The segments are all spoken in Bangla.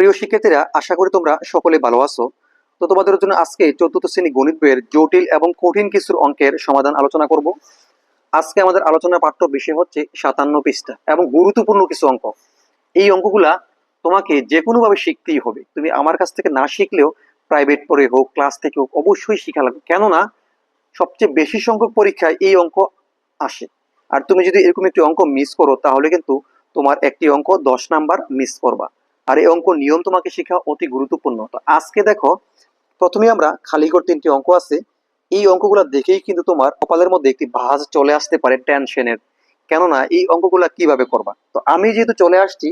প্রিয় শিক্ষার্থীরা, আশা করি তোমরা সকলে ভালো আছো। তো তোমাদের জন্য আজকে চতুর্থ শ্রেণি গণিত বইয়ের জটিল এবং কঠিন কিছুর অঙ্কের সমাধান আলোচনা করব। আজকে আমাদের আলোচনার পাঠ্য বিষয় হচ্ছে সাতান্ন পৃষ্ঠা এবং গুরুত্বপূর্ণ কিছু অঙ্ক। এই অঙ্কগুলা তোমাকে যে কোনোভাবে শিখতেই হবে। তুমি আমার কাছ থেকে না শিখলেও প্রাইভেট পড়ে হোক ক্লাস থেকে হোক, অবশ্যই শিখা লাগবে। কেননা, সবচেয়ে বেশি সংখ্যক পরীক্ষায় এই অঙ্ক আসে। আর তুমি যদি এরকম একটি অঙ্ক মিস করো, তাহলে কিন্তু তোমার একটি অঙ্ক দশ নাম্বার মিস করবা। আর এই অঙ্ক নিয়ম তোমাকে শেখা অতি গুরুত্বপূর্ণ। তো আজকে দেখো, প্রথমে আমরা খালি ঘর তিনটি অঙ্ক আছে। এই অঙ্কগুলো দেখেই কিন্তু তোমার কপালের মধ্যে একটি ভাঁজ চলে আসতে পারে টেনশনের কেননা এই অঙ্কগুলা কীভাবে করবা? তো আমি যেহেতু চলে আসছি,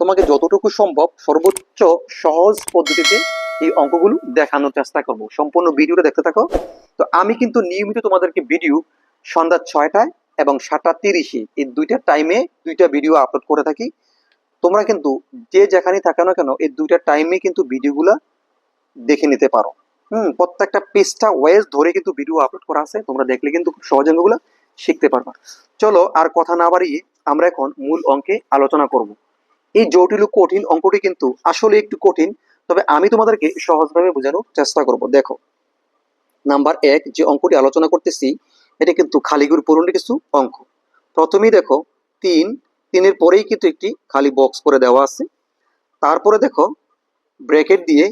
তোমাকে যতটুকু সম্ভব সর্বোচ্চ সহজ পদ্ধতিতে এই অঙ্কগুলো দেখানোর চেষ্টা করব। সম্পূর্ণ ভিডিওটা দেখতে থাকো। তো আমি কিন্তু নিয়মিত তোমাদেরকে ভিডিও সন্ধ্যা ছয়টায় এবং সাতটা তিরিশে এই দুইটা টাইমে দুইটা ভিডিও আপলোড করে থাকি। তোমরা কিন্তু যে যেখানে থাকো না কেন, এই দুইটা টাইমে কিন্তু ভিডিওগুলা দেখে নিতে পারো। হুম, প্রত্যেকটা পেজটা ওয়েজ ধরে কিন্তু ভিডিও আপলোড করা আছে। তোমরা দেখলে কিন্তু খুব সহজ অঙ্কগুলো শিখতে পারবা। চলো আর কথা না বাড়িয়ে আমরা এখন মূল অঙ্কে আলোচনা করব। এই জটিল কঠিন অঙ্কটি কিন্তু আসলে একটু কঠিন, তবে আমি তোমাদেরকে সহজভাবে বোঝানোর চেষ্টা করব। দেখো, নাম্বার এক, যে অঙ্কটি আলোচনা করতেছি, এটা কিন্তু খালিগুর পূরণের কিছু অঙ্ক। প্রথমেই দেখো, তিন তিনের পরেই কিন্তু একটি খালি বক্স করে দেওয়া আছে। তারপরে দেখো ব্র্যাকেট দিয়ে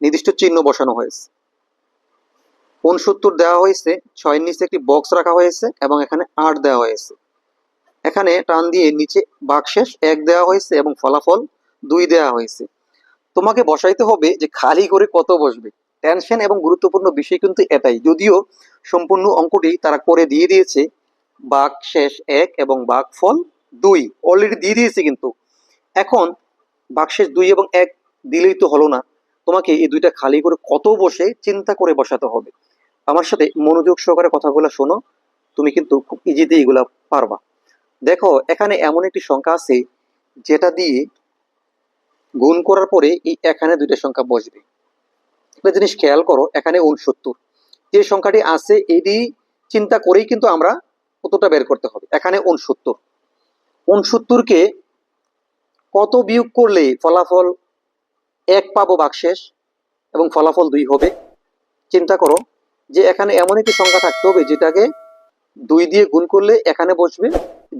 নির্দিষ্ট চিহ্ন বসানো হয়েছে। উনসত্তর দেওয়া হয়েছে? ছয়ের নিচে একটি বক্স রাখা হয়েছে এবং এখানে আট দেওয়া হয়েছে। এখানে টান দিয়ে নিচে বাকশেষ এক দেওয়া হয়েছে এবং ফলাফল দুই দেওয়া হয়েছে। তোমাকে বসাইতে হবে যে খালি করে কত বসবে। টেনশন এবং গুরুত্বপূর্ণ বিষয় কিন্তু এটাই। যদিও সম্পূর্ণ অঙ্কটি তারা করে দিয়ে দিয়েছে বাক শেষ এক এবং বাক ফল দুই অলরেডি দিয়ে দিয়েছে কিন্তু। এখন বাকশেষ দুই এবং এক দিলেই তো হলো না। তোমাকে এই দুইটা খালি করে কত বসে চিন্তা করে বসাতে হবে। আমার সাথে মনোযোগ সহকারে কথাগুলো শোনো, তুমি কিন্তু খুব ইজিতে এগুলা পারবা। দেখো, এখানে এমন একটি সংখ্যা আছে, যেটা দিয়ে গুণ করার পরে এই এখানে দুইটা সংখ্যা বসবে। একটা জিনিস খেয়াল করো, এখানে উনসত্তর যে সংখ্যাটি আছে, এটি চিন্তা করেই কিন্তু আমরা কতটা বের করতে হবে। এখানে উনসত্তর উনসত্তরকে কত বিয়োগ করলে ফলাফল এক পাবো বাকশেষ এবং ফলাফল দুই হবে? চিন্তা করো যে এখানে এমন একটি সংখ্যা থাকতে হবে যেটাকে দুই দিয়ে গুণ করলে এখানে বসবে,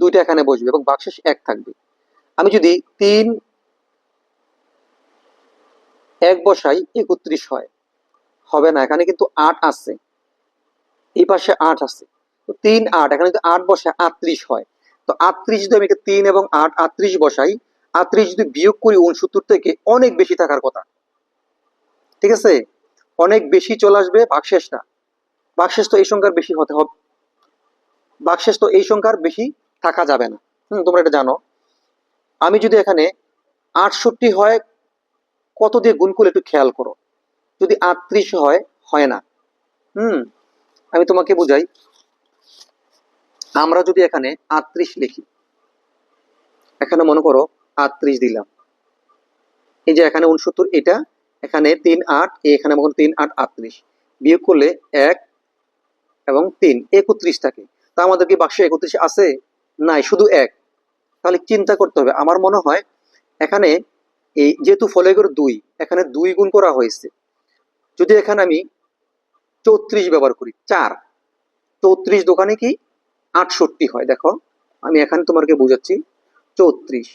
দুইটা এখানে বসবে এবং বাকশেষ এক থাকবে। আমি যদি তিন এক বসাই একত্রিশ হয়, হবে না, এখানে কিন্তু আট আছে, এই পাশে আট আছে। তিন আট, এখানে যদি আট বসে আটত্রিশ হয়। তো আটত্রিশ যদি আমি তিন এবং আট, আটত্রিশ বসাই, আটত্রিশ যদি বিয়োগ করি উনসত্তর থেকে অনেক বেশি থাকার কথা। ঠিক আছে? অনেক বেশি চলে আসবে বাকশেষটা বাকশেষ তো এই সংখ্যার বেশি হতে হবে। বাকশেষ তো এই সংখ্যার বেশি থাকা যাবে না। হুম, তোমরা এটা জানো। আমি যদি এখানে আটষট্টি হয়, কত দিয়ে গুণ করলে একটু খেয়াল করো। যদি আটত্রিশ হয় হয় না। হুম, আমি তোমাকে বুঝাই। আমরা যদি এখানে আটত্রিশ লিখি, এখানে মনে করো আটত্রিশ দিলাম। এই যে এখানে উনসত্তর, এটা এখানে তিন আট এখানে মনে করো তিন আট আটত্রিশ। বিয়োগ করলে এক এবং তিন, একত্রিশ থাকে। তা আমাদের কি বাক্স একত্রিশ আছে? নাই, শুধু এক। তাহলে চিন্তা করতে হবে। আমার মনে হয় এখানে এই যেহেতু ফলে করে দুই, এখানে দুই গুণ করা হয়েছে। যদি এখানে আমি চৌত্রিশ ব্যবহার করি, চার, চৌত্রিশ দোকানে কি আটষট্টি হয়, দেখো। আমি এখানে তোমাকে বোঝাচ্ছি, চৌত্রিশ।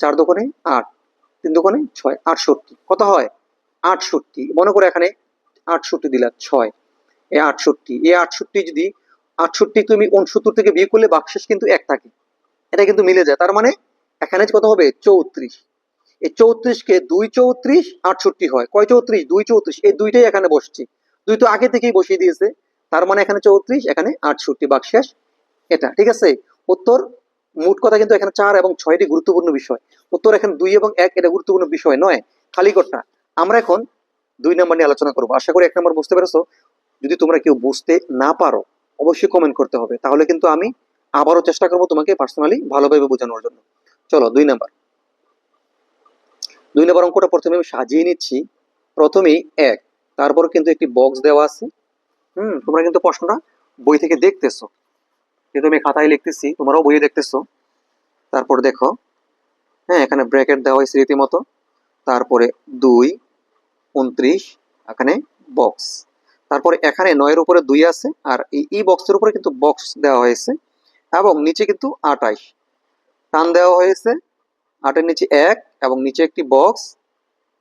চার দোকানে আট, তিন দোকানে ছয়, আটষট্টি। কত হয়? আটষট্টি। মনে করে এখানে আটষট্টি দিলা, ছয়। এই আটষট্টি। এ আটষট্টি যদি আটষট্টি তুমি উনসত্তর থেকে বিয়ে করলে বাকশেষ কিন্তু এক থাকে। এটা কিন্তু মিলে যায়। তার মানে এখানে কত হবে? চৌত্রিশ। এই চৌত্রিশকে দুই চৌত্রিশ, আটষট্টি হয়। কয় চৌত্রিশ? দুই চৌত্রিশ। এই দুইটাই এখানে বসছে। দুই তো আগে থেকেই বসিয়ে দিয়েছে। তার মানে এখানে চৌত্রিশ, এখানে আটষট্টি বাকশেষ এটা, ঠিক আছে? উত্তর, মোট কথা কিন্তু এখানে চার এবং ছয়টি গুরুত্বপূর্ণ বিষয়। উত্তর এখানে দুই এবং এক, এটা গুরুত্বপূর্ণ বিষয় নয়, খালি করটা আমরা এখন দুই নম্বর নিয়ে আলোচনা করব। আশা করি এক নম্বর বুঝতে পেরেছ। যদি তোমরা কেউ বুঝতে না পারো, অবশ্যই কমেন্ট করতে হবে। তাহলে কিন্তু আমি আবারও চেষ্টা করব তোমাকে পার্সোনালি ভালোভাবে বোঝানোর জন্য। চলো, দুই নাম্বার। দুই নম্বর অঙ্কটা প্রথমে আমি সাজিয়ে নিচ্ছি। প্রথমেই এক, তারপর কিন্তু একটি বক্স দেওয়া আছে। হুম, তোমরা কিন্তু প্রশ্নটা বই থেকে দেখতেছো। যেহেতু আমি খাতায় লিখতেছি, তোমরাও বইয়ে দেখতেছো। তারপর দেখো হ্যাঁ এখানে ব্র্যাকেট দেওয়া হয়েছে রীতিমতো। তারপরে দুই, উনত্রিশ, এখানে বক্স তারপরে এখানে নয়ের উপরে দুই আছে, আর এই ই বক্সের উপরে কিন্তু বক্স দেওয়া হয়েছে, এবং নিচে কিন্তু আটাইশ টান দেওয়া হয়েছে, আটের নিচে এক, এবং নিচে একটি বক্স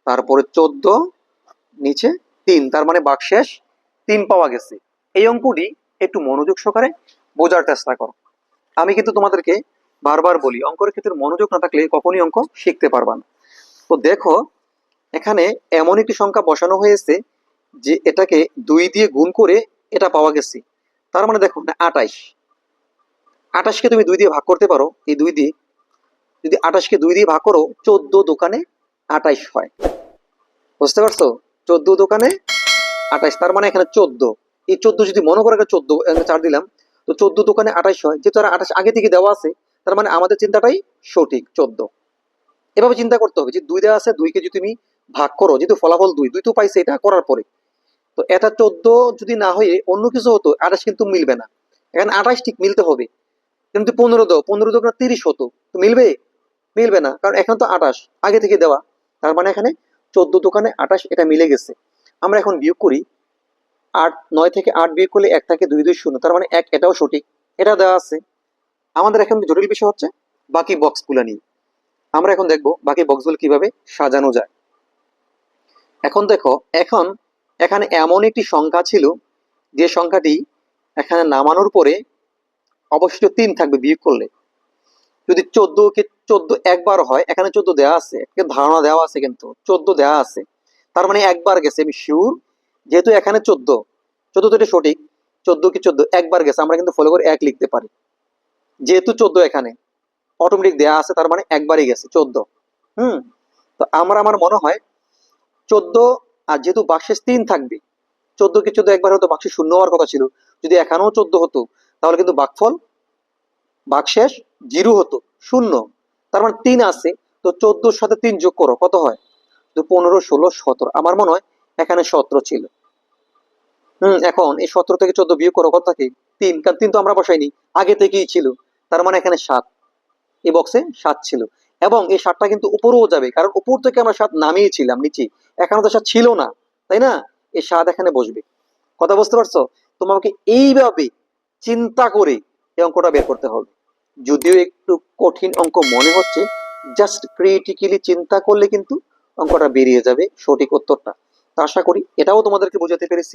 তারপরে চোদ্দ, নিচে তিন, তার মানে বাকশেষ তিন পাওয়া গেছে। এই অঙ্কটি একটু মনোযোগ সহকারে বোঝার চেষ্টা করো। আমি কিন্তু তোমাদেরকে বারবার বলি, অঙ্কের ক্ষেত্রে মনোযোগ না থাকলে কখনই অঙ্ক শিখতে পারবা না। তো দেখো, এখানে এমন একটি সংখ্যা বসানো হয়েছে যে এটাকে দুই দিয়ে গুণ করে এটা পাওয়া গেছে। তার মানে দেখো না আটাইশ আটাশকে তুমি দুই দিয়ে ভাগ করতে পারো, এই দুই দিয়ে। যদি আটাশকে দুই দিয়ে ভাগ করো, চোদ্দ দোকানে আটাইশ হয়। বুঝতে পারছ? চোদ্দ দোকানে আটাইশ তার মানে এখানে চোদ্দ। এই চোদ্দ যদি মনে করে চোদ্দ চার দিলাম, তো চোদ্দ দোকানে আঠাশ হয়। যেহেতু আঠাশ আগে থেকে দেওয়া আছে, তার মানে আমাদের চিন্তাটাই সঠিক, চোদ্দ। এভাবে চিন্তা করতে হবে যে দুই দেওয়া আছে, দুইকে যদি তুমি ভাগ করো, যেহেতু ফলাফল দুই দুই তো পাইছে, এটা করার পরে। তো এটা চোদ্দ যদি না হয়ে অন্য কিছু হতো আঠাশ কিন্তু মিলবে না। এখানে আঠাশ ঠিক মিলতে হবে। কিন্তু পনেরো দাও, পনেরো দোকানে তিরিশ হতো, তো মিলবে? মিলবে না, কারণ এখন তো আঠাশ, আগে থেকে দেওয়া। তার মানে এখানে চোদ্দ দোকানে আঠাশ এটা মিলে গেছে। আমরা এখন বিয়োগ করি আট, নয় থেকে আট বিয়োগ করলে এক থাকে দুই দুই, শূন্য। তার মানে এক, এটাও সঠিক। এটা দেওয়া আছে। আমাদের এখন জটিল বিষয় হচ্ছে, বাকি বক্সগুলো নিয়ে। আমরা এখন দেখব বাকি বক্সগুলো কীভাবে সাজানো যায়। এখন দেখো, এখন এখানে এমন একটি সংখ্যা ছিল, যে সংখ্যাটি এখানে নামানোর পরে অবশ্যই তিন থাকবে বিয়োগ করলে। যদি চোদ্দ কে চোদ্দ একবার হয়, এখানে চোদ্দ দেওয়া আছে ধারণা দেওয়া আছে কিন্তু, চোদ্দ দেওয়া আছে। তার মানে একবার গেছে, আমি শিওর যেহেতু এখানে চোদ্দ। চোদ্দ তো এটা সঠিক। চোদ্দ কি চোদ্দ? একবার গেছে, আমরা কিন্তু ফলো করে এক লিখতে পারি। যেহেতু চোদ্দ এখানে অটোমেটিক দেয়া আছে, তার মানে একবারই গেছে, চোদ্দ। হুম? তো আমার আমার মনে হয় চোদ্দ, আর যেহেতু বাক্সেস তিন থাকবে, চোদ্দ কি চোদ্দ? একবার হতো বাক্সে শূন্য হওয়ার কথা ছিল। যদি এখানেও চোদ্দ হতো, তাহলে কিন্তু বাকফল বাকশেষ জিরো হতো, শূন্য। তার মানে তিন আছে, তো চোদ্দোর সাথে তিন যোগ করো, কত হয়? পনেরো, ষোলো, সতেরো। আমার মনে হয় এখানে সতেরো ছিল। হুম, এখন এই সতেরো থেকে চোদ্দ বিয়োগ করো কত থাকে তিন, কারণ তিন তো আমরা বসাইনি। আগে থেকেই ছিল। তার মানে এখানে সাত। এই বক্সে সাত ছিল। এবং এই সাতটা কিন্তু উপরেও যাবে। কারণ উপর থেকে আমরা সাত নামিয়েছিলাম নিচে। এখানে তো সাত ছিল না। তাই না? এই সাত এখানে বসবে। কথা বুঝতে পারছ? তোমাকে এইভাবে চিন্তা করে এই অঙ্কটা বের করতে হবে। যদিও একটু কঠিন অঙ্ক মনে হচ্ছে জাস্ট ক্রিটিক্যালি চিন্তা করলে কিন্তু অঙ্কটা বেরিয়ে যাবে সঠিক উত্তরটা। আশা করি এটাও তোমাদেরকে বোঝাতে পেরেছি।